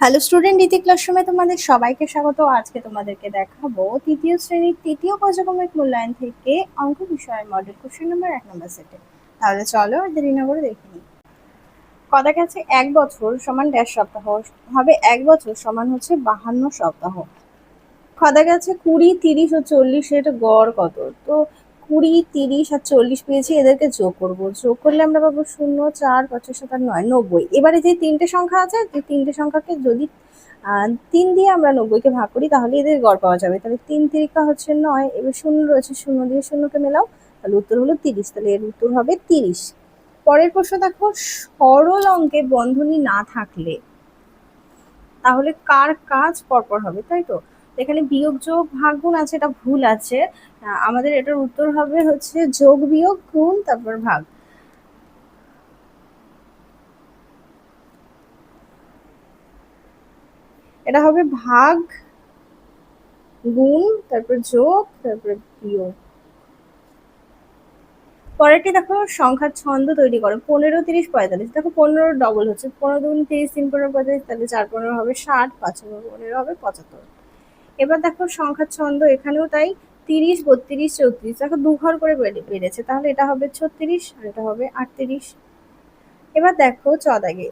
Hello student ইতি ক্লাসরুমে তোমাদের সবাইকে স্বাগত। আজকে তোমাদেরকে দেখাবো তৃতীয় শ্রেণির তৃতীয় পর্যক্রমিক মূল্যায়ন থেকে অঙ্ক বিষয়ের মডেল কোশ্চেন নাম্বার এক নম্বর সেটে তাহলে চলো আর দেরি না করে দেখে নিই। কথা গেছে, এক বছর সমান দেড় সপ্তাহ হবে, এক বছর সমান হচ্ছে বাহান্ন সপ্তাহ। কথা গেছে কুড়ি, তিরিশ ও চল্লিশের গড় কত? তো কুড়ি, তিরিশ আর চল্লিশ পেয়েছি, এদেরকে যোগ করব। যোগ করলে আমরা পাবো শূন্য, চার, পঁচিশ সাত নয়, নব্বই। এবারে যে তিনটে সংখ্যা আছে, যে তিনটে সংখ্যাকে যদি তিন দিয়ে আমরা নব্বইকে ভাগ করি, তাহলে এদের গড় পাওয়া যাবে। তাহলে তিন তিরিকা হচ্ছে নয়, এবার শূন্য রয়েছে, শূন্য দিয়ে শূন্যকে মেলাও, তাহলে উত্তর হলো তিরিশ। তাহলে এর উত্তর হবে তিরিশ। পরের প্রশ্ন দেখো, সরল অঙ্কে বন্ধনী না থাকলে, তাহলে কার কাজ পরপর হবে, তাই তো? এখানে বিয়োগ, যোগ, ভাগ, গুণ আছে, এটা ভুল আছে। আমাদের এটার উত্তর হবে হচ্ছে যোগ, বিয়োগ, গুণ, তারপর ভাগ। এটা হবে ভাগ, গুণ, তারপর যোগ, তারপর বিয়োগ। পরেরটি দেখো, সংখ্যার ছন্দ তৈরি করো। পনেরো, তিরিশ, পঁয়তাল্লিশ। দেখো, পনেরো ডবল হচ্ছে। পনেরো দুগুণ তিরিশ, তিন পনেরো পঁয়তাল্লিশ, তাহলে চার পনেরো হবে ষাট, পাঁচ পনেরো হবে পঁচাত্তর। এবার দেখো সংখ্যা ছন্দ এখানেও তাই তিরিশ, বত্রিশ, চৌত্রিশ। দেখো দুঘর করে বেড়েছে, তাহলে এটা হবে ছত্রিশ আর এটা হবে আটত্রিশ। এবার দেখো চ দাগে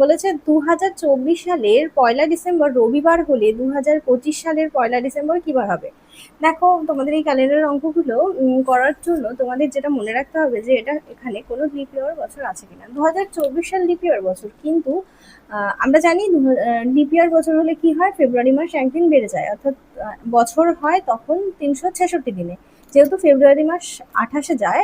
বলেছে দু হাজার চব্বিশ সালের পয়লা ডিসেম্বর রবিবার হলে দু হাজার পঁচিশ সালের পয়লা ডিসেম্বর কিবার হবে? দেখো, তোমাদের এই ক্যালেন্ডার অঙ্কগুলো করার জন্য তোমাদের যেটা মনে রাখতে হবে যে এটা এখানে কোনো লিপিয়ার বছর আছে কিনা। দু হাজার চব্বিশ সাল লিপিয়ার বছর, কিন্তু আমরা জানি লিপিয়ার বছর হলে কি হয়? ফেব্রুয়ারি মাস একদিন বেড়ে যায়, অর্থাৎ বছর হয় তখন তিনশো ছেষট্টি দিনে। যেহেতু ফেব্রুয়ারি মাস আঠাশে যায়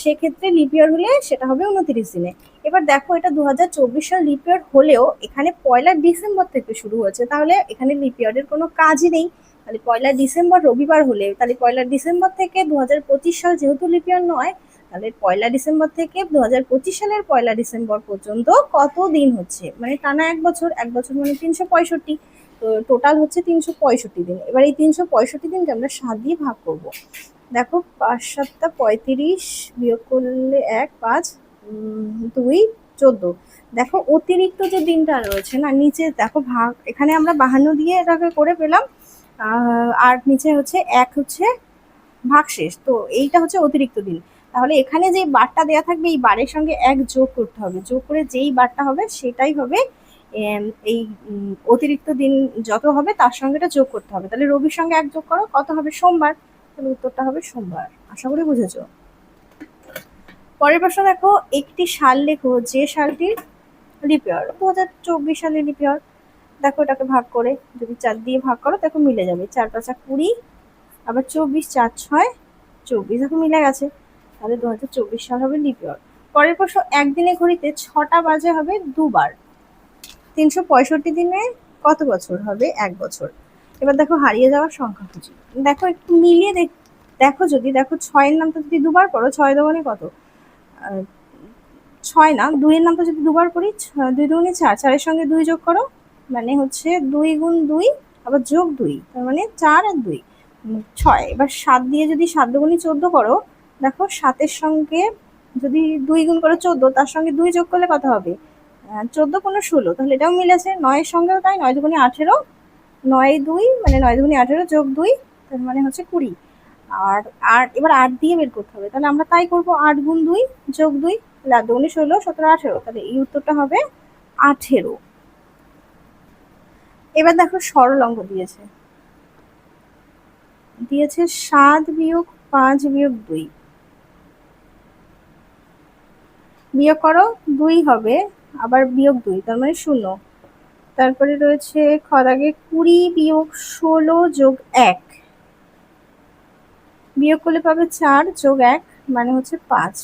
সেক্ষেত্রে লিপিয়ার হলে সেটা হবে উনত্রিশ দিনে। এবার দেখো এটা দু চব্বিশ সাল লিপিয়ার হলেও এখানে পয়লা ডিসেম্বর থেকে শুরু হয়েছে, তাহলে এখানে লিপিয়ারের কোনো কাজই নেই। তাহলে পয়লা ডিসেম্বর রবিবার হলে, তাহলে পয়লা ডিসেম্বর থেকে দু পঁচিশ সাল যেহেতু লিপিয়ার নয়, তাহলে পয়লা ডিসেম্বর থেকে দু হাজার পঁচিশ সালের পয়লা ডিসেম্বর পর্যন্ত কত দিন হচ্ছে? মানে টানা এক বছর এক বছর মানে তিনশো পঁয়ষট্টি। টোটাল হচ্ছে তিনশো পঁয়ষট্টি দিন। এবার এই তিনশো পঁয়ষট্টি দিনকে আমরা সাত দিয়ে ভাগ করব। দেখো, পাঁচ, সাতটা, পঁয়ত্রিশ, বিয়োগ করলে এক, পাঁচ দুই, চোদ্দ। দেখো, অতিরিক্ত যে দিনটা রয়েছে না, নিচে দেখো ভাগ, এখানে আমরা বাহান্ন দিয়ে এটাকে করে পেলাম আর নিচে হচ্ছে এক হচ্ছে ভাগ শেষ তো এইটা হচ্ছে অতিরিক্ত দিন। তাহলে এখানে যে বারটা দেওয়া থাকবে, এই বারের সঙ্গে এক যোগ করতে হবে। যোগ করে যেই বারটা হবে, সেটাই হবে এই অতিরিক্ত দিন যত হবে তার সঙ্গে এটা যোগ করতে হবে। তাহলে রবির সঙ্গে এক যোগ করো, কত হবে সোমবার? তাহলে উত্তরটা হবে সোমবার। আশা করি বুঝেছ? পরের প্রশ্ন দেখো, একটি সাল লেখো, যে সালটি লিপিয়ার দু হাজার চব্বিশ সালে লিপিয়ার দেখো এটাকে ভাগ করে, যদি চার দিয়ে ভাগ করো, দেখো মিলে যাবে। চার পাঁচা কুড়ি, আবার চব্বিশ চার ছয়, চব্বিশ, দেখো মিলে গেছে। তাহলে দু হাজার চব্বিশ সাল হবে লিপিয়ার পরের প্রশ্ন একদিনে ঘড়িতে ছটা বাজে হবে দুবার। তিনশো পঁয়ষট্টি দিনে কত বছর হবে? এক বছর। এবার দেখো হারিয়ে যাওয়ার সংখ্যা খুঁজি। দেখো একটু মিলিয়ে দেখ যদি, দেখো ছয়ের নামটা যদি দুবার করো ছয় দোকানে কত? ছয় না, দুইয়ের নামটা যদি দুবার করি দুই দুগুণে চার, চারের সঙ্গে দুই যোগ করো মানে হচ্ছে দুই গুণ দুই, আবার যোগ দুই, তার মানে চার আর দুই ছয়। এবার সাত দিয়ে যদি সাত দুগুণি চোদ্দ করো, দেখো সাতের সঙ্গে যদি দুই গুণ করে চোদ্দ, তার সঙ্গে দুই যোগ করলে কত হবে? চোদ্দ কোনো ষোলো। তাহলে এটাও মিলেছে নয়ের সঙ্গেও তাই, নয় দুগুণি আঠেরো, নয় দুই মানে নয় দুগুণি আঠেরো যোগ দুই, তার মানে হচ্ছে কুড়ি। আর আট এবার আট দিয়ে বের করতে হবে। তাহলে আমরা তাই করব আট গুণ দুই যোগ দুই, তাহলে আট দুগুণি ষোলো, সতেরো, আঠেরো। তাহলে এই উত্তরটা হবে আঠেরো। এবার দেখো সরল অঙ্ক দিয়েছে। দিয়েছে সাত বিয়োগ পাঁচ বিয়োগ দুই। বিয়োগ করো, দুই হবে আবার বিয়োগ দুই, তার মানে শূন্য। তারপরে রয়েছে খদাগে কুড়ি বিয়োগ ষোলো যোগ এক। বিয়োগ করলে পাবে চার যোগ এক মানে হচ্ছে পাঁচ।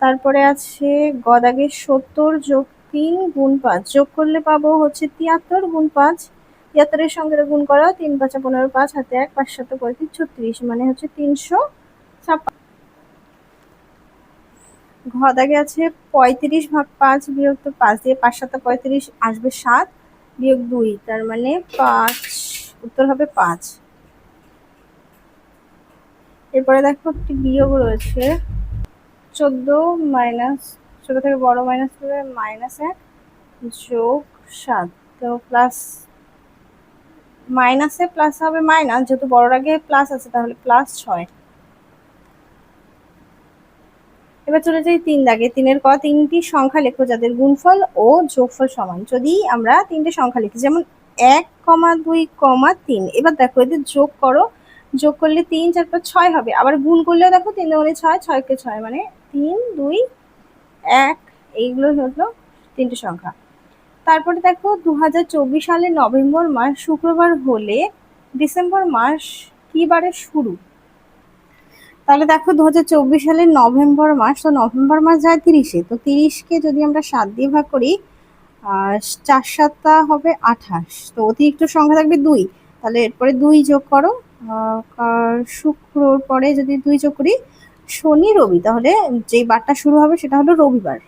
তারপরে আছে গদাগে সত্তর যোগ তিন গুণ পাঁচ, যোগ করলে পাবো হচ্ছে তিয়াত্তর গুণ পাঁচ। তিয়াত্তরের সঙ্গে গুণ করা তিন পাঁচা পনেরো পাঁচ, হাতে এক, পাঁচ সাত পঁয়ত্রিশ, ছত্রিশ মানে হচ্ছে তিনশো ছাপ্পান্ন। ঘ দাগে আছে পঁয়ত্রিশ ভাগ পাঁচ বিয়োগ তো পাঁচ দিয়ে পাঁচ সাত পঁয়ত্রিশ আসবে সাত বিয়োগ দুই, তার মানে পাঁচ, উত্তর হবে পাঁচ। এরপরে দেখো একটি বিয়োগ রয়েছে, চোদ্দ মাইনাস, ছোটো থেকে বড় মাইনাস করে মাইনাস এক যোগ সাত, তো প্লাস, মাইনাসে প্লাস হবে মাইনাস, যেহেতু বড়র আগে প্লাস আছে, তাহলে প্লাস ছয়। এবার চলে যাই তিন দাগে। তিনের ক, তিনটি সংখ্যা লেখো যাদের গুণফল ও যোগফল সমান। যদি আমরা তিনটে সংখ্যা লিখি, যেমন এক কমা দুই কমা তিন, এবার দেখো এদের যোগ করো। যোগ করলে তিন, চার পাঁচ, ছয় হবে। আবার গুণ করলেও দেখো তিন দুগুণে ছয় ছয়কে ছয়? মানে তিন, দুই, এক, এইগুলো হলো তিনটে সংখ্যা। তারপরে দেখো দু সালের নভেম্বর মাস, শুক্রবার হলে ডিসেম্বর মাস কি বারে শুরু? তাহলে দেখো দু সালের নভেম্বর মাস, তো নভেম্বর মাস যায় তিরিশে, তো তিরিশকে যদি আমরা সাত দিয়ে ভাগ করি চার সাতটা হবে আঠাশ, তো অতিরিক্ত সংখ্যা থাকবে দুই, তাহলে এরপরে দুই যোগ করো শুক্রর পরে যদি দুই যোগ করি, শনি রবি, তাহলে যে বারটা শুরু হবে সেটা হলো রবিবার।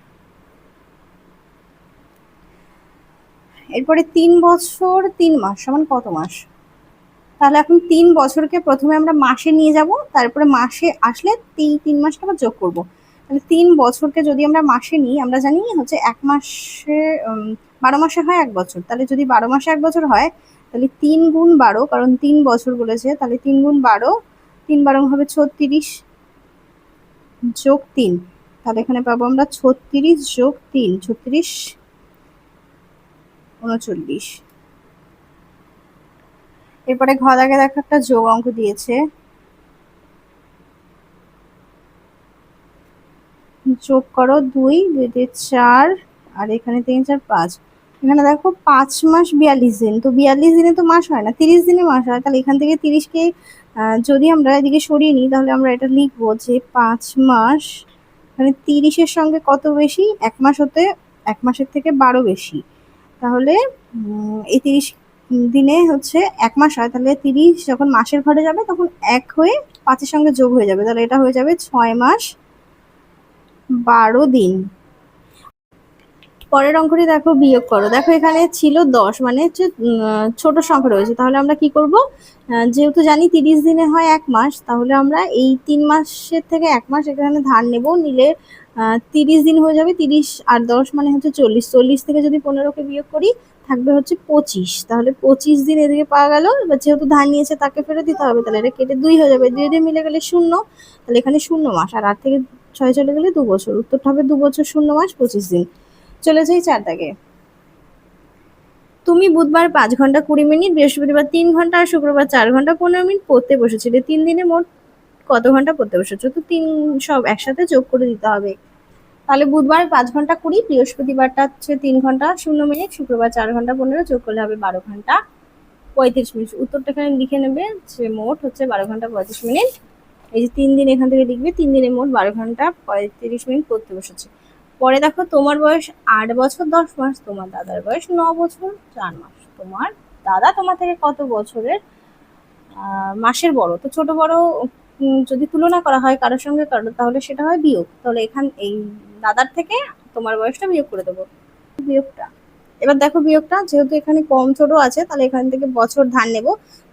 এরপরে তিন বছর, তিন মাস, সমান কত মাস? তাহলে এখন তিন বছরকে প্রথমে আমরা মাসে নিয়ে যাব, তারপরে মাসে আসলে তিন তিন মাসটা আবার যোগ করব। তাহলে তিন বছরকে যদি আমরা মাসে নিই, আমরা জানি হচ্ছে এক মাসে বারো মাসে হয় এক বছর। তাহলে যদি বারো মাসে এক বছর হয়, তাহলে তিন গুণ বারো, কারণ তিন বছর বলেছে, তাহলে তিন গুণ বারো, তিন বারো হবে ছত্রিশ যোগ তিন। তাহলে এখানে পাবো আমরা ছত্রিশ যোগ তিন, ছত্রিশ, উনচল্লিশ। এরপরে ঘ দাগে দেখো একটা যোগ অঙ্ক দিয়েছে। যোগ করো দুই দুই চার, আর এখানে তিন, চার, পাঁচ। এখানে দেখো পাঁচ মাস বিয়াল্লিশ দিন, তো বিয়াল্লিশ দিনে তো মাস হয় না, তিরিশ দিনে মাস হয়, তাহলে এখান থেকে তিরিশকে যদি আমরা এদিকে সরিয়ে নিই, তাহলে আমরা এটা লিখব যে পাঁচ মাস মানে তিরিশের সঙ্গে কত বেশি? এক মাস হতে, এক মাসের থেকে বারো বেশি। তাহলে এই তিরিশ দিনে হচ্ছে এক মাস হয়, তাহলে তিরিশ যখন মাসের ঘরে যাবে, তখন এক হয়ে পাঁচের সঙ্গে যোগ হয়ে যাবে। তাহলে এটা হয়ে যাবে ছয় মাস বারো দিন। পরের অঙ্কটি দেখো, বিয়োগ করো। দেখো এখানে ছিল দশ মানে হচ্ছে ছোট সংখ্যা রয়েছে। তাহলে আমরা কি করব? যেহেতু জানি তিরিশ দিনে হয় এক মাস, তাহলে আমরা এই তিন মাসের থেকে এক মাস এখানে ধার নেব। নিলে তিরিশ দিন হয়ে যাবে তিরিশ আর দশ মানে হচ্ছে চল্লিশ। চল্লিশ থেকে যদি পনেরোকে বিয়োগ করি থাকবে হচ্ছে পঁচিশ। তাহলে পঁচিশ দিন এদিকে পাওয়া গেল, এবার যেহেতু ধান নিয়েছে তাকে ফেরত দিতে হবে, তাহলে এটা কেটে দুই হয়ে যাবে। দুই দিয়ে মিলে গেলে শূন্য, তাহলে এখানে শূন্য মাস, আর আট থেকে ছয় চলে গেলে দু বছর। উত্তরটা হবে দু বছর শূন্য মাস, পঁচিশ দিন। চলে যাই চার দাগে তুমি বুধবার পাঁচ ঘণ্টা কুড়ি মিনিট, বৃহস্পতিবার তিন ঘণ্টা আর শুক্রবার চার ঘণ্টা পনেরো মিনিট পড়তে বসেছিলে। তিন দিনে মোট কত ঘণ্টা পড়তে বসেছো? তো তিন সব একসাথে যোগ করে দিতে হবে। তাহলে বুধবার পাঁচ ঘণ্টা কুড়ি, বৃহস্পতিবারটা হচ্ছে তিন ঘণ্টা, শূন্য মিনিট, শুক্রবার চার ঘণ্টা, পনেরো, যোগ করলে হবে বারো ঘণ্টা পঁয়ত্রিশ মিনিট। উত্তরটা এখানে লিখে নেবে যে মোট হচ্ছে বারো ঘণ্টা পঁয়ত্রিশ মিনিট। এই যে তিন দিন এখান থেকে লিখবে, তিন দিনে মোট বারো ঘণ্টা পঁয়ত্রিশ মিনিট পড়তে বসেছে। পরে দেখো তোমার বয়স আট বছর, দশ মাস, তোমার দাদার বয়স ন বছর, চার মাস। তোমার দাদা তোমার থেকে কত বছরের? মাসের বড়। তো ছোট বড় যদি তুলনা করা হয় কারোর সঙ্গে কারও তাহলে সেটা হয় বিয়োগ। তাহলে এখান, এই দাদার থেকে তোমার বয়সটা বিয়োগ করে দেবো। বিয়োগটা। এবার দেখো বিয়োগটা, যেহেতু এখানে কম ছোট আছে, তাহলে এখান থেকে বছর ধান নেব।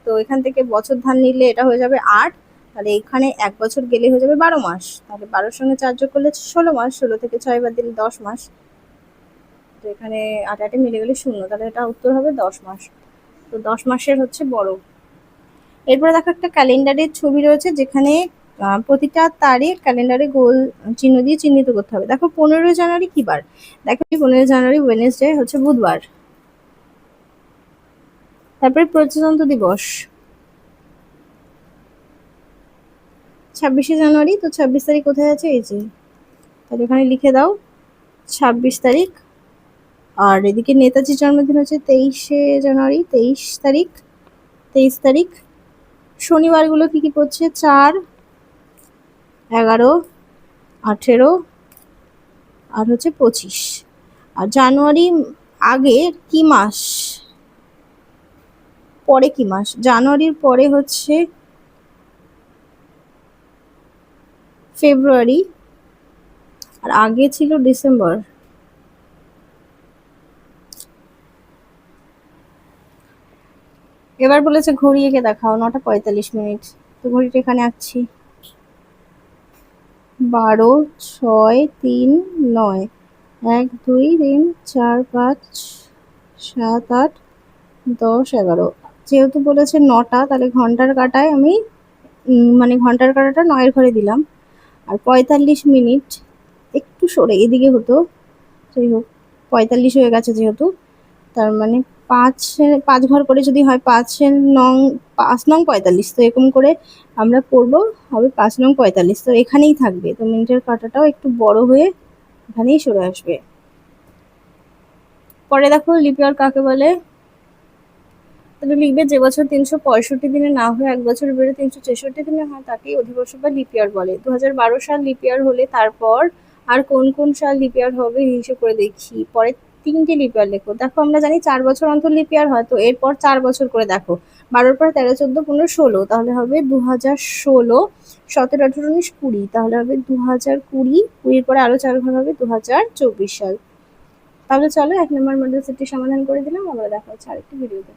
তো এখান থেকে বছর ধান নিলে এটা হয়ে যাবে আট, তাহলে এখানে এক বছর গেলে হয়ে যাবে বারো মাস। তাহলে বারোর সঙ্গে চার যোগ করলে ষোলো মাস, ষোলো থেকে ছয় বাদ দিলে দশ মাস। তো এখানে আট আটে মিলে গেলে শূন্য, তাহলে এটা উত্তর হবে দশ মাস। তো দশ মাসের হচ্ছে বড়। এরপরে দেখো একটা ক্যালেন্ডারের ছবি রয়েছে, যেখানে প্রতিটা তারিখ ক্যালেন্ডারে গোল চিহ্ন দিয়ে চিহ্নিত করতে হবে। দেখো, পনেরোই জানুয়ারি কি বার? দেখো, পনেরোই জানুয়ারি ওয়েনেসডে হচ্ছে বুধবার। তারপরে প্রজাতন্ত্র দিবস। ছাব্বিশে জানুয়ারি, তো ছাব্বিশ তারিখ কোথায় আছে? এই যে, তাহলে ওখানে লিখে দাও, ছাব্বিশ তারিখ। আর এদিকে নেতাজির জন্মদিন হচ্ছে তেইশে জানুয়ারি, তেইশ তারিখ তেইশ তারিখ। শনিবারগুলো কী কী পড়ছে চার এগারো, আঠেরো, আর হচ্ছে পঁচিশ। আর জানুয়ারি আগে কি মাস? পরে কি মাস? জানুয়ারির পরে হচ্ছে ফেব্রুয়ারি, আর আগে ছিল ডিসেম্বর। এবার বলেছে, ঘড়ি এঁকে দেখাও, নটা পঁয়তাল্লিশ মিনিট। তো ঘড়িটা এখানে আঁকছি। বারো, ছয়, তিন, নয়। এক, দুই, তিন, চার, পাঁচ, সাত, আট, দশ, এগারো। যেহেতু বলেছে নটা, তাহলে ঘণ্টার কাটায় আমি মানে ঘণ্টার কাটাটা নয়ের ঘরে দিলাম। আর পঁয়তাল্লিশ মিনিট একটু সরে, এদিকে হতো। যাই হোক, পঁয়তাল্লিশ হয়ে গেছে যেহেতু। তার মানে পাঁচ পাঁচ ঘর করে যদি হয় পাঁচ নং পাঁচ নং পঁয়তাল্লিশ। তো এরকম করে আমরা করব, হবে পাঁচ নং পঁয়তাল্লিশ। তো এখানেই থাকবে। তো মিনিটের কাঁটাটাও একটু বড় হয়ে এখানেই সরে আসবে। পরে দেখো লিপিয়ার কাকে বলে? তাহলে লিখবে যে বছর তিনশো পঁয়ষট্টি দিনে না হয়ে এক বছর বেড়ে তিনশো ছেষট্টি দিনে হয় তাকেই অধিবর্ষ বা লিপিয়ার বলে। দু হাজার বারো সাল লিপিয়ার হলে তারপর আর কোন কোন সাল লিপিয়ার হবে হিসেব করে দেখি। পরে তিনটে লিপিয়ার লেখো। দেখো, আমরা জানি চার বছর অন্তর লিপিয়ার হয়, তো এরপর চার বছর করে দেখো। বারোর পর তেরো, চোদ্দ, পনেরো, ষোলো, তাহলে হবে দু হাজার ষোলো, সতেরো, আঠেরো, উনিশ, কুড়ি, তাহলে হবে দু হাজার কুড়ি, কুড়ির পরে আরও চার ঘর হবে দু হাজার চব্বিশ সাল। তাহলে চলো, এক নম্বর মডেল সেটটি সমাধান করে দিলাম আমরা দেখা হচ্ছে আরেকটি ভিডিওতে